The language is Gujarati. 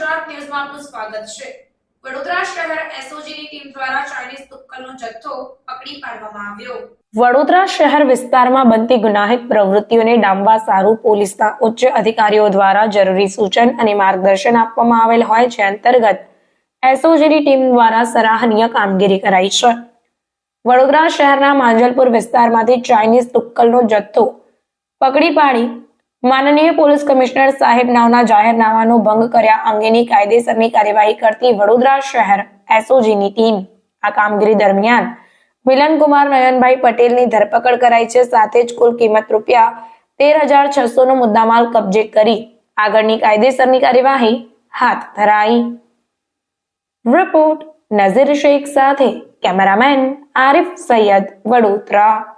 ન્યૂઝમાં આપનું સ્વાગત છે. વડોદરા શહેર એસઓજીની ટીમ દ્વારા ચાઇનીઝ તુક્કલનો જથ્થો પકડી પાડવામાં આવ્યો. વડોદરા શહેર વિસ્તારમાં બનતી ગુનાહિત પ્રવૃત્તિઓને ડામવા સારું પોલીસના ઉચ્ચ અધિકારીઓ દ્વારા જરૂરી સૂચન અને માર્ગદર્શન આપવામાં આવેલ હોય છે અંતર્ગત એસઓજીની ટીમ દ્વારા સરાહનીય કામગીરી કરાઈ છે. વડોદરા શહેરના માંજલપુર વિસ્તારમાંથી ચાઇનીઝ તુક્કલનો જથ્થો પકડી પાડી માનનીય પોલીસ કમિશનર સાહેબ નાવના જાહેરનામાનો ભંગ કર્યા અંગેની કાયદેસરની કાર્યવાહી કરતી વડોદરા શહેર એસઓજીની ટીમ. આ કામગીરી દરમિયાન મિલનકુમાર નયનભાઈ પટેલની ધરપકડ કરાઈ છે, સાથે જ કુલ કિંમત રૂપિયા તેર હજાર છસો નો મુદ્દામાલ કબજે કરી આગળની કાયદેસરની કાર્યવાહી હાથ ધરાઈ. રિપોર્ટ નઝીર શેખ સાથે કેમેરામેન આરિફ સૈયદ વડોદરા.